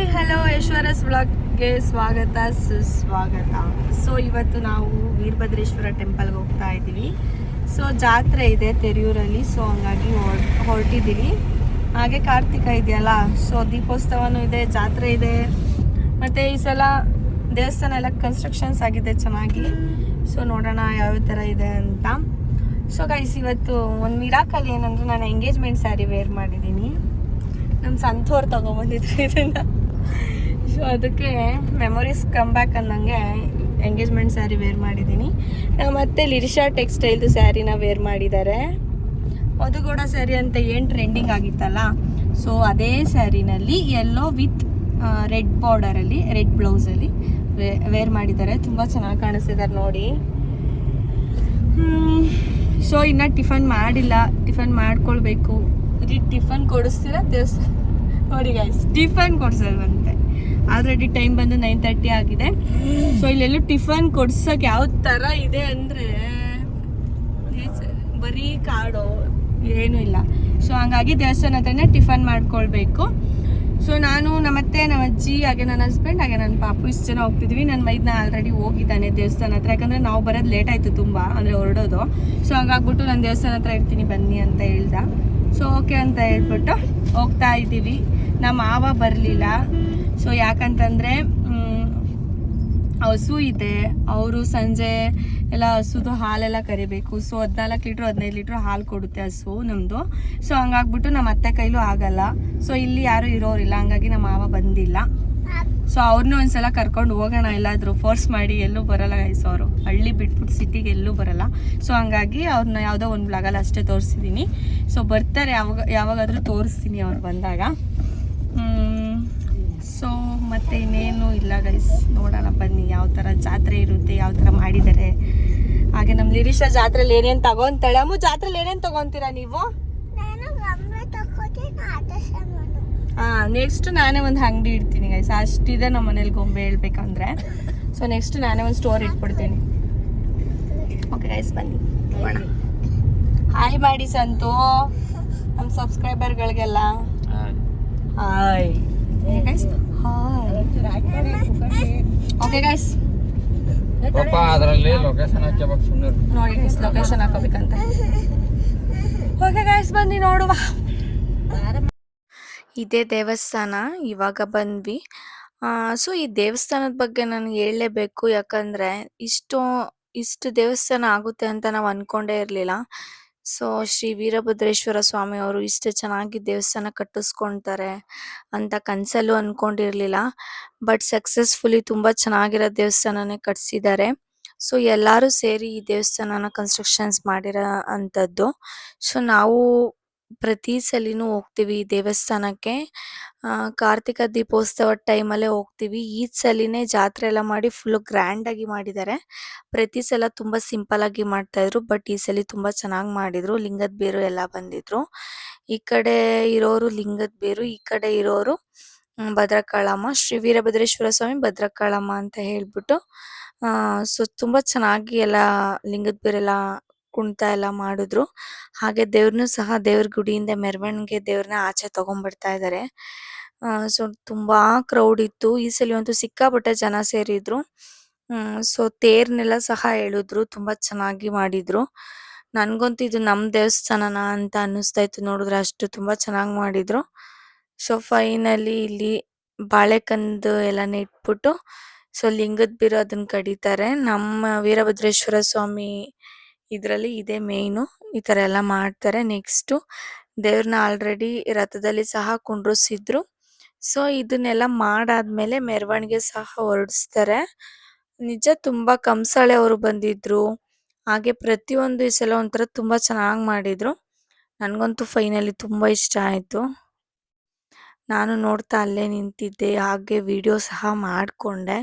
Hi hello ಐಶ್ವರ್ಯಸ್ ವ್ಲಾಗ್ಗೆ ಸ್ವಾಗತ, ಸುಸ್ವಾಗತ. So ಇವತ್ತು ನಾವು ವೀರಭದ್ರೇಶ್ವರ ಟೆಂಪಲ್ಗೆ ಹೋಗ್ತಾ ಇದ್ದೀವಿ. ಸೊ ಜಾತ್ರೆ ಇದೆ ತೆರೆಯೂರಲ್ಲಿ ಸೊ ಹಂಗಾಗಿ ಹೊರ್, ಹೊರಟಿದ್ದೀವಿ. ಹಾಗೆ ಕಾರ್ತಿಕ ಇದೆಯಲ್ಲ ಸೊ ದೀಪೋತ್ಸವನೂ ಇದೆ, ಜಾತ್ರೆ ಇದೆ. ಮತ್ತು ಈ ಸಲ ದೇವಸ್ಥಾನ ಎಲ್ಲ ಕನ್ಸ್ಟ್ರಕ್ಷನ್ಸ್ ಆಗಿದೆ ಚೆನ್ನಾಗಿ. ಸೊ ನೋಡೋಣ ಯಾವ ಥರ ಇದೆ ಅಂತ. ಸೊ ಗೈಸ್ ಇವತ್ತು ಒಂದು ಮಿರಾಕಲ್ ಏನಂದ್ರೆ ನಾನು ಎಂಗೇಜ್ಮೆಂಟ್ ಸ್ಯಾರಿ ವೇರ್ ಮಾಡಿದ್ದೀನಿ. ನಮ್ಮ ಸಂತೋರ್ ತಗೊಂಬಂದಿದ್ರು ಇದನ್ನ. ಸೊ ಅದಕ್ಕೆ ಮೆಮೊರೀಸ್ ಕಮ್ ಬ್ಯಾಕ್ ಅನ್ನಂಗೆ ಎಂಗೇಜ್ಮೆಂಟ್ ಸ್ಯಾರಿ ವೇರ್ ಮಾಡಿದ್ದೀನಿ ಮತ್ತು ಮತ್ತೆ ಲಿರಿಶಾ ಟೆಕ್ಸ್ಟೈಲ್ದು ಸ್ಯಾರಿನ ವೇರ್ ಮಾಡಿದ್ದಾರೆ. ಮಧುಗೌಡ ಸ್ಯಾರಿ ಅಂತ ಏನು ಟ್ರೆಂಡಿಂಗ್ ಆಗಿತ್ತಲ್ಲ ಸೊ ಅದೇ ಸ್ಯಾರಿನಲ್ಲಿ ಎಲ್ಲೋ ವಿತ್ ರೆಡ್ ಬಾರ್ಡರಲ್ಲಿ ರೆಡ್ ಬ್ಲೌಸಲ್ಲಿ ವೇ ವೇರ್ ಮಾಡಿದ್ದಾರೆ. ತುಂಬ ಚೆನ್ನಾಗಿ ಕಾಣಿಸ್ತಿದ್ದಾರೆ ನೋಡಿ. ಸೊ ಇನ್ನು ಟಿಫನ್ ಮಾಡಿಲ್ಲ. ಟಿಫನ್ ಮಾಡ್ಕೊಳ್ಬೇಕು. ಇಲ್ಲಿ ಟಿಫನ್ ಕೊಡಿಸ್ತೀರಾ? ದೇವಸ್ಥಾನ ನೋಡಿ ಗೈಸ್ ಟಿಫನ್ ಕೊಡ್ಸಲ್ವಂತೆ ಆಲ್ರೆಡಿ ಟೈಮ್ ಬಂದು ನೈನ್ ತರ್ಟಿ ಆಗಿದೆ. ಸೊ ಇಲ್ಲೆಲ್ಲೂ ಟಿಫನ್ ಕೊಡ್ಸಕ್ ಯಾವ ತರ ಇದೆ ಅಂದ್ರೆ ಬರೀ ಕಾಡು ಏನೂ ಇಲ್ಲ. ಸೊ ಹಂಗಾಗಿ ದೇವಸ್ಥಾನ ಹತ್ರನೇ ಟಿಫನ್ ಮಾಡ್ಕೊಳ್ಬೇಕು. ಸೊ ನಾನು, ನಮ್ಮತ್ತೆ, ನಮ್ಮ ಅಜ್ಜಿ, ಹಾಗೆ ನನ್ನ ಹಸ್ಬೆಂಡ್ ಹಾಗೆ ನನ್ನ ಪಾಪು, ಇಷ್ಟು ಜನ ಹೋಗ್ತಿದ್ವಿ. ನನ್ನ ಮೈದ್ನ ಆಲ್ರೆಡಿ ಹೋಗಿದ್ದಾನೆ ದೇವಸ್ಥಾನ ಹತ್ರ. ಯಾಕಂದರೆ ನಾವು ಬರೋದು ಲೇಟ್ ಆಯಿತು ತುಂಬ, ಅಂದರೆ ಹೊರಡೋದು. ಸೊ ಹಂಗಾಗ್ಬಿಟ್ಟು ನಾನು ದೇವಸ್ಥಾನ ಹತ್ರ ಇರ್ತೀನಿ, ಬನ್ನಿ ಅಂತ ಹೇಳ್ದ. ಸೊ ಓಕೆ ಅಂತ ಹೇಳ್ಬಿಟ್ಟು ಹೋಗ್ತಾ ಇದ್ದೀವಿ. ನಮ್ಮ ಮಾವ ಬರಲಿಲ್ಲ. ಸೊ ಯಾಕಂತಂದರೆ ಹಸು ಇದೆ. ಅವರು ಸಂಜೆ ಎಲ್ಲ ಹಸುದು ಹಾಲೆಲ್ಲ ಕರಿಬೇಕು. ಸೊ ಹದಿನಾಲ್ಕು ಲೀಟ್ರ್, ಹದಿನೈದು ಲೀಟ್ರ್ ಹಾಲು ಕೊಡುತ್ತೆ ಹಸು ನಮ್ಮದು ಸೊ ಹಂಗಾಗ್ಬಿಟ್ಟು ನಮ್ಮ ಅತ್ತೆ ಕೈಲೂ ಆಗಲ್ಲ. ಸೊ ಇಲ್ಲಿ ಯಾರೂ ಇರೋರಿಲ್ಲ. ಹಂಗಾಗಿ ನಮ್ಮ ಮಾವ ಬಂದಿಲ್ಲ. ಸೊ ಅವ್ರನ್ನೂ ಒಂದ್ಸಲ ಕರ್ಕೊಂಡು ಹೋಗೋಣ ಎಲ್ಲಾದರೂ. ಫೋರ್ಸ್ ಮಾಡಿ ಎಲ್ಲೂ ಬರಲ್ಲ ಗೈಸ್ ಅವರು. ಹಳ್ಳಿ ಬಿಟ್ಬಿಟ್ಟು ಸಿಟಿಗೆ ಎಲ್ಲೂ ಬರಲ್ಲ. ಸೊ ಹಂಗಾಗಿ ಅವ್ರನ್ನ ಯಾವುದೋ ಒಂದು ಬ್ಲಾಗಲ್ಲಿ ಅಷ್ಟೇ ತೋರಿಸಿದ್ದೀನಿ ಸೊ ಬರ್ತಾರೆ ಯಾವಾಗ ಯಾವಾಗಾದರೂ ತೋರಿಸ್ತೀನಿ ಅವ್ರು ಬಂದಾಗ. ಸೊ ಮತ್ತೆ ಇನ್ನೇನು ಇಲ್ಲ ಗೈಸ್ ನೋಡೋಣ ಬನ್ನಿ ಯಾವ ಥರ ಜಾತ್ರೆ ಇರುತ್ತೆ ಯಾವ ಥರ ಮಾಡಿದ್ದಾರೆ. ಹಾಗೆ ನಮ್ಮ ಲಿರೀಶ ಜಾತ್ರೆಲಿ ಏನೇನು ತಗೊಂತಾಳೆ? ಅಮ್ಮು ಜಾತ್ರೆಲಿ ಏನೇನು ತಗೊಂತೀರಾ ನೀವು? ಹಾಂ ನೆಕ್ಸ್ಟ್ ನಾನೇ ಒಂದು ಅಂಗಡಿ ಇಡ್ತೀನಿ ಗೈಸ್ ಅಷ್ಟಿದೆ ನಮ್ಮ ಮನೇಲಿ ಗೊಂಬೆ ಹೇಳ್ಬೇಕಂದ್ರೆ. ಸೊ ನೆಕ್ಸ್ಟ್ ನಾನೇ ಒಂದು ಸ್ಟೋರ್ ಇಟ್ಬಿಡ್ತೀನಿ. ಓಕೆ ಗೈಸ್ ಬನ್ನಿ. ಹಾಯ್ ಮಾಡಿ ಸಂತು. ನಮ್ಮ ಸಬ್ಸ್ಕ್ರೈಬರ್ಗಳಿಗೆಲ್ಲ ಓಕೆ ಗೈಸ್ ಪಾಪ ಅದರಲ್ಲಿ ಲೊಕೇಶನ್ ಹಾಕೋಬೇಕು ಸುಮ್ಮನೆ ನೋಡಿ ಗೈಸ್ ಲೊಕೇಶನ್ ಹಾಕೋಬೇಕಂತ. ಓಕೆ ಗೈಸ್ ಬನ್ನಿ ನೋಡುವ. ಇದೇ ದೇವಸ್ಥಾನ ಇವಾಗ ಬಂದ್ವಿ. ಸೊ ಈ ದೇವಸ್ಥಾನದ ಬಗ್ಗೆ ನಾನು ಹೇಳಲೇಬೇಕು ಯಾಕಂದರೆ ಇಷ್ಟು ಇಷ್ಟು ದೇವಸ್ಥಾನ ಆಗುತ್ತೆ ಅಂತ ನಾವು ಅಂದ್ಕೊಂಡೇ ಇರಲಿಲ್ಲ. ಸೊ, ಶ್ರೀ ವೀರಭದ್ರೇಶ್ವರ ಸ್ವಾಮಿ ಅವರು ಇಷ್ಟು ಚೆನ್ನಾಗಿ ದೇವಸ್ಥಾನ ಕಟ್ಟಿಸ್ಕೊಳ್ತಾರೆ ಅಂತ ಕನಸಲ್ಲೂ ಅಂದ್ಕೊಂಡಿರಲಿಲ್ಲ ಬಟ್ ಸಕ್ಸಸ್ಫುಲಿ ತುಂಬ ಚೆನ್ನಾಗಿರೋ ದೇವಸ್ಥಾನನೇ ಕಟ್ಸಿದ್ದಾರೆ. ಸೊ, ಎಲ್ಲರೂ ಸೇರಿ ಈ ದೇವಸ್ಥಾನನ ಕನ್ಸ್ಟ್ರಕ್ಷನ್ಸ್ ಮಾಡಿರೋ ಅಂಥದ್ದು. ಸೊ, ನಾವು ಪ್ರತಿ ಸಲಿನೂ ಹೋಗ್ತೀವಿ ದೇವಸ್ಥಾನಕ್ಕೆ. ಕಾರ್ತಿಕ ದೀಪೋತ್ಸವ ಟೈಮಲ್ಲೇ ಹೋಗ್ತೀವಿ. ಈ ಸಲಿನೇ ಜಾತ್ರೆ ಎಲ್ಲ ಮಾಡಿ ಫುಲ್ ಗ್ರ್ಯಾಂಡಾಗಿ ಮಾಡಿದ್ದಾರೆ ಪ್ರತಿ ಸಲ ತುಂಬ ಸಿಂಪಲಾಗಿ ಮಾಡ್ತಾಯಿದ್ರು ಬಟ್ ಈ ಸಲ ತುಂಬ ಚೆನ್ನಾಗಿ ಮಾಡಿದ್ರು. ಲಿಂಗದ ಬೇರು ಎಲ್ಲ ಬಂದಿದ್ರು. ಈ ಕಡೆ ಇರೋರು ಲಿಂಗದ ಬೇರು, ಈ ಕಡೆ ಇರೋರು ಭದ್ರಕಾಳಮ್ಮ, ಶ್ರೀ ವೀರಭದ್ರೇಶ್ವರ ಸ್ವಾಮಿ, ಭದ್ರಕಾಳಮ್ಮ ಅಂತ ಹೇಳ್ಬಿಟ್ಟು ಸೊ ತುಂಬ ಚೆನ್ನಾಗಿ ಎಲ್ಲ ಲಿಂಗದ ಬೇರೆಲ್ಲ ಕುಣಿತ ಎಲ್ಲ ಮಾಡಿದ್ರು. ಹಾಗೆ ದೇವ್ರನ್ನು ಸಹ ದೇವ್ರ ಗುಡಿಯಿಂದ ಮೆರವಣಿಗೆ ದೇವ್ರನ್ನ ಆಚೆ ತಗೊಂಡ್ಬರ್ತಾ ಇದ್ದಾರೆ ಸೊ ತುಂಬಾ ಕ್ರೌಡ್ ಇತ್ತು. ಈ ಸಲ ಅಂತೂ ಸಿಕ್ಕಾಪಟ್ಟೆ ಜನ ಸೇರಿದ್ರು. ಸೊ ತೇರ್ನೆಲ್ಲ ಸಹ ಎಳೆದ್ರು ತುಂಬಾ ಚೆನ್ನಾಗಿ ಮಾಡಿದ್ರು. ನನ್ಗಂತೂ ಇದು ನಮ್ ದೇವಸ್ಥಾನನ ಅಂತ ಅನ್ನಿಸ್ತಾ ಇತ್ತು ನೋಡಿದ್ರೆ ಅಷ್ಟು ತುಂಬಾ ಚೆನ್ನಾಗಿ ಮಾಡಿದ್ರು. ಸೊ ಫೈನಲಿ ಇಲ್ಲಿ ಬಾಳೆಕಂದು ಎಲ್ಲ ಇಟ್ಬಿಟ್ಟು, ಸೊ ಲಿಂಗದ ಬೀರು ಅದನ್ನ ಕಡಿತಾರೆ. ನಮ್ಮ ವೀರಭದ್ರೇಶ್ವರ ಸ್ವಾಮಿ ಇದ್ರಲ್ಲಿ ಇದೆ ಮೇಯ್ನು ಈ ಥರ ಎಲ್ಲ ಮಾಡ್ತಾರೆ. ನೆಕ್ಸ್ಟ್ ದೇವ್ರನ್ನ ಆಲ್ರೆಡಿ ರಥದಲ್ಲಿ ಸಹ ಕುಂಡ್ರಿಸಿದ್ರು. ಸೊ ಇದನ್ನೆಲ್ಲ ಮಾಡಾದ್ಮೇಲೆ ಮೆರವಣಿಗೆ ಸಹ ಹೊರಡಿಸ್ತಾರೆ. ನಿಜ ತುಂಬಾ ಕಂಸಾಳೆ ಅವರು ಬಂದಿದ್ರು. ಹಾಗೆ ಪ್ರತಿಯೊಂದು ಈ ಸಲ ಒಂಥರ ತುಂಬಾ ಚೆನ್ನಾಗಿ ಮಾಡಿದ್ರು. ನನಗಂತೂ ಫೈನಲಿ ತುಂಬಾ ಇಷ್ಟ ಆಯ್ತು. ನಾನು ನೋಡ್ತಾ ಅಲ್ಲೇ ನಿಂತಿದ್ದೆ. ಹಾಗೆ ವಿಡಿಯೋ ಸಹ ಮಾಡ್ಕೊಂಡೆ.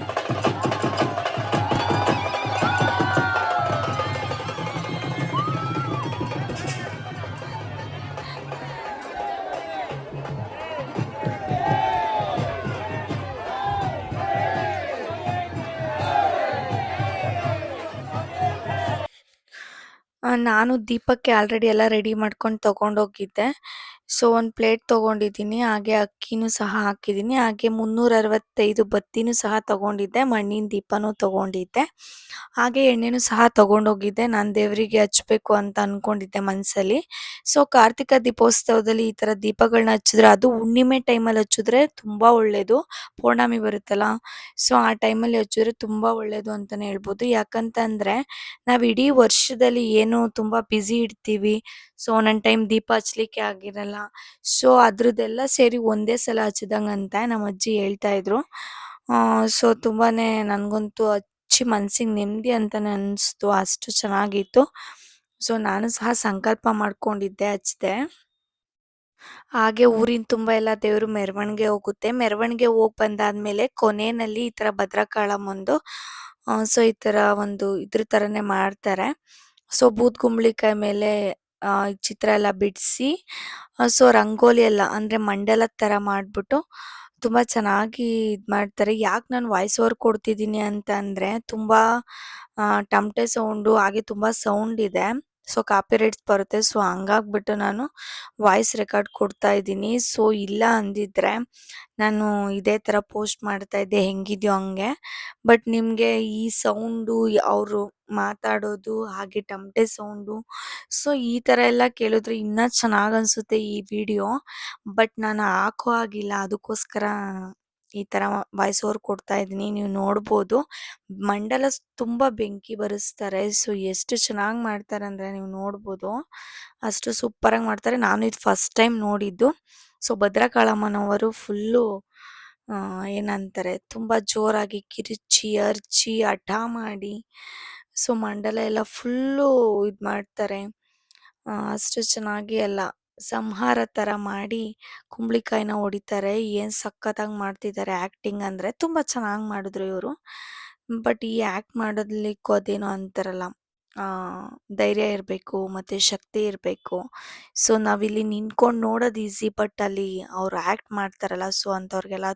ನಾನು ದೀಪಕ್ಕೆ ಆಲ್ರೆಡಿ ಎಲ್ಲ ರೆಡಿ ಮಾಡ್ಕೊಂಡು ತಗೊಂಡೋಗಿದ್ದೆ ಸೊ ಒಂದು ಪ್ಲೇಟ್ ತೊಗೊಂಡಿದ್ದೀನಿ. ಹಾಗೆ ಅಕ್ಕಿನೂ ಸಹ ಹಾಕಿದ್ದೀನಿ. ಹಾಗೆ ಮುನ್ನೂರ ಅರವತ್ತೈದು ಬತ್ತಿನೂ ಸಹ ತೊಗೊಂಡಿದ್ದೆ. ಮಣ್ಣಿನ ದೀಪನೂ ತೊಗೊಂಡಿದ್ದೆ. ಹಾಗೆ ಎಣ್ಣೆನೂ ಸಹ ತೊಗೊಂಡೋಗಿದ್ದೆ ನಾನು ದೇವರಿಗೆ ಹಚ್ಚಬೇಕು ಅಂತ ಅಂದ್ಕೊಂಡಿದ್ದೆ ಮನಸ್ಸಲ್ಲಿ ಸೊ ಕಾರ್ತಿಕ ದೀಪೋತ್ಸವದಲ್ಲಿ ಈ ಥರ ದೀಪಗಳನ್ನ ಹಚ್ಚಿದ್ರೆ ಅದು ಹುಣ್ಣಿಮೆ ಟೈಮಲ್ಲಿ ಹಚ್ಚಿದ್ರೆ ತುಂಬ ಒಳ್ಳೆಯದು ಪೌರ್ಣಮಿ ಬರುತ್ತಲ್ಲ. ಸೊ ಆ ಟೈಮಲ್ಲಿ ಹಚ್ಚಿದ್ರೆ ತುಂಬ ಒಳ್ಳೆಯದು ಅಂತಲೇ ಹೇಳ್ಬೋದು. ಯಾಕಂತಂದರೆ ನಾವು ಇಡೀ ವರ್ಷದಲ್ಲಿ ಏನು ತುಂಬ ಬ್ಯುಸಿ ಇರ್ತೀವಿ. ಸೊ ಒಂದೊಂದು ಟೈಮ್ ದೀಪ ಹಚ್ಲಿಕ್ಕೆ ಆಗಿರಲ್ಲ. ಸೊ ಅದ್ರದ್ದೆಲ್ಲ ಸೇರಿ ಒಂದೇ ಸಲ ಹಚ್ಚಿದಂಗಂತೆ ನಮ್ಮ ಅಜ್ಜಿ ಹೇಳ್ತಾ ಇದ್ರು. ಸೊ ತುಂಬಾ ನನಗಂತೂ ಹಚ್ಚಿ ಮನ್ಸಿಗೆ ನೆಮ್ಮದಿ ಅಂತ ಅನ್ನಿಸ್ತು ಅಷ್ಟು ಚೆನ್ನಾಗಿತ್ತು. ಸೊ ನಾನು ಸಹ ಸಂಕಲ್ಪ ಮಾಡ್ಕೊಂಡಿದ್ದೆ ಹಚ್ಚಿದೆ ಹಾಗೆ ಊರಿನ ತುಂಬ ಎಲ್ಲ ದೇವರು ಮೆರವಣಿಗೆ ಹೋಗುತ್ತೆ. ಮೆರವಣಿಗೆ ಹೋಗಿ ಬಂದಾದ್ಮೇಲೆ ಕೊನೆಯಲ್ಲಿ ಈ ಥರ ಭದ್ರಕಾಳಮ್ಮಂದು ಸೊ ಈ ಥರ ಒಂದು ಇದ್ರ ಥರನೇ ಮಾಡ್ತಾರೆ. ಸೊ ಬೂದ್ ಕುಂಬಳಿಕಾಯಿ ಮೇಲೆ ಆ, ಚಿತ್ರ ಎಲ್ಲ ಬಿಡಿಸಿ ಸೊ ರಂಗೋಲಿ ಎಲ್ಲ ಅಂದರೆ ಮಂಡಲದ ಥರ ಮಾಡಿಬಿಟ್ಟು ತುಂಬ ಚೆನ್ನಾಗಿ ಇದು ಮಾಡ್ತಾರೆ. ಯಾಕೆ ನಾನು ವಾಯ್ಸ್ ಓವರ್ ಕೊಡ್ತಿದ್ದೀನಿ ಅಂತ ಅಂದರೆ ತುಂಬ ಟಮಟೆ ಸೌಂಡು ಹಾಗೆ ತುಂಬ ಸೌಂಡ್ ಇದೆ. ಸೊ ಕಾಪಿ ರೈಟ್ಸ್ ಬರುತ್ತೆ. ಸೊ ಹಂಗಾಗ್ಬಿಟ್ಟು ನಾನು ವಾಯ್ಸ್ ರೆಕಾರ್ಡ್ ಕೊಡ್ತಾ ಇದ್ದೀನಿ. ಸೊ ಇಲ್ಲ ಅಂದಿದ್ರೆ ನಾನು ಇದೇ ಥರ ಪೋಸ್ಟ್ ಮಾಡ್ತಾ ಇದ್ದೆ. ಹೆಂಗಿದೆಯೋ ಹಂಗೆ. ಬಟ್ ನಿಮಗೆ ಈ ಸೌಂಡು ಅವರು ಮಾತಾಡೋದು, ಹಾಗೆ ಟಮಟೆ ಸೌಂಡು ಸೊ ಈ ಥರ ಎಲ್ಲ ಕೇಳಿದ್ರೆ ಇನ್ನೂ ಚೆನ್ನಾಗಿ ಅನಿಸುತ್ತೆ ಈ ವಿಡಿಯೋ ಬಟ್ ನಾನು ಹಾಕೋ ಆಗಿಲ್ಲ ಅದಕ್ಕೋಸ್ಕರ ಈ ತರ ವಾಯ್ಸ್ ಕೊಡ್ತಾ ಇದ್ದೀನಿ, ನೀವು ನೋಡ್ಬೋದು. ಮಂಡಲ ತುಂಬಾ ಬೆಂಕಿ ಬರೆಸ್ತಾರೆ, ಸೊ ಎಷ್ಟು ಚೆನ್ನಾಗಿ ಮಾಡ್ತಾರೆ ಅಂದರೆ ನೀವು ನೋಡ್ಬೋದು. ಅಷ್ಟು ಸೂಪರಾಗಿ ಮಾಡ್ತಾರೆ. ನಾನು ಇದು ಫಸ್ಟ್ ಟೈಮ್ ನೋಡಿದ್ದು. ಸೊ ಭದ್ರಕಾಳಮ್ಮನವರು ಫುಲ್ಲು ಏನಂತಾರೆ, ತುಂಬ ಜೋರಾಗಿ ಕಿರುಚಿ, ಅರ್ಚಿ, ಹಠ ಮಾಡಿ, ಸೊ ಮಂಡಲ ಎಲ್ಲ ಫುಲ್ಲು ಇದು ಮಾಡ್ತಾರೆ. ಅಷ್ಟು ಚೆನ್ನಾಗಿ ಎಲ್ಲ. ಸಂಹಾರ ಥರ ಮಾಡಿ ಕುಂಬಳಕಾಯಿನ ಹೊಡಿತಾರೆ. ಏನು ಸಖತ್ತಾಗಿ ಮಾಡ್ತಿದ್ದಾರೆ ಆ್ಯಕ್ಟಿಂಗ್ ಅಂದರೆ ತುಂಬ ಚೆನ್ನಾಗಿ ಮಾಡಿದ್ರು ಇವರು. ಬಟ್ ಈ ಆ್ಯಕ್ಟ್ ಮಾಡೋದ್ಲಿಕ್ಕೂ ಅದೇನೋ ಅಂತಾರಲ್ಲ ಧೈರ್ಯ ಇರಬೇಕು ಮತ್ತು ಶಕ್ತಿ ಇರಬೇಕು. ಸೊ, ನಾವಿಲ್ಲಿ ನಿಂತ್ಕೊಂಡು ನೋಡೋದು ಈಸಿ ಬಟ್ ಅಲ್ಲಿ ಅವ್ರು ಆ್ಯಕ್ಟ್ ಮಾಡ್ತಾರಲ್ಲ, ಸೊ, ಅಂಥವ್ರಿಗೆಲ್ಲ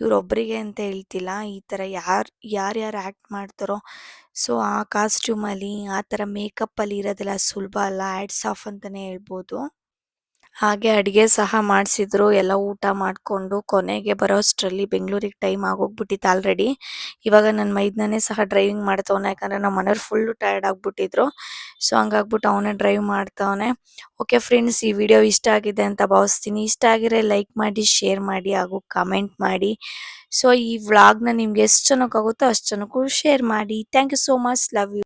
ಇವರೊಬ್ಬರಿಗೆ ಅಂತ ಹೇಳ್ತಿಲ್ಲ. ಈ ಥರ ಯಾರು, ಯಾರ್ಯಾರು ಆ್ಯಕ್ಟ್ ಮಾಡ್ತಾರೋ, ಸೊ, ಆ ಕಾಸ್ಟ್ಯೂಮಲ್ಲಿ ಆ ಥರ ಮೇಕಪ್ಪಲ್ಲಿ ಇರೋದೆಲ್ಲ ಸುಲಭ ಅಲ್ಲ ಆ್ಯಡ್ಸ್ ಆಫ್ ಅಂತಲೇ ಹೇಳ್ಬೋದು. ಹಾಗೆ ಅಡಿಗೆ ಸಹ ಮಾಡಿಸಿದ್ರು. ಎಲ್ಲ ಊಟ ಮಾಡಿಕೊಂಡು ಕೊನೆಗೆ ಬರೋಷ್ಟರಲ್ಲಿ ಬೆಂಗಳೂರಿಗೆ ಟೈಮ್ ಆಗೋಗ್ಬಿಟ್ಟಿತ್ತು ಆಲ್ರೆಡಿ ಇವಾಗ ನನ್ನ ಮೈದನೇ ಸಹ ಡ್ರೈವಿಂಗ್ ಮಾಡ್ತವನೆ. ಯಾಕಂದರೆ ನಮ್ಮ ಮನೆಯವ್ರು ಫುಲ್ಲು ಟಯರ್ಡ್ ಆಗಿಬಿಟ್ಟಿದ್ರು. ಸೊ ಹಂಗಾಗ್ಬಿಟ್ಟು ಅವನೇ ಡ್ರೈವ್ ಮಾಡ್ತವನೆ. ಓಕೆ ಫ್ರೆಂಡ್ಸ್ ಈ ವಿಡಿಯೋ ಇಷ್ಟ ಆಗಿದೆ ಅಂತ ಭಾವಿಸ್ತೀನಿ. ಇಷ್ಟ ಆಗಿದ್ರೆ ಲೈಕ್ ಮಾಡಿ ಶೇರ್ ಮಾಡಿ ಹಾಗೂ ಕಮೆಂಟ್ ಮಾಡಿ. ಸೊ ಈ ವ್ಲಾಗ್ನ ನಿಮ್ಗೆ ಎಷ್ಟು ಜನಕ್ಕಾಗುತ್ತೋ ಅಷ್ಟು ಜನಕ್ಕೂ ಶೇರ್ ಮಾಡಿ. Thank you so much love you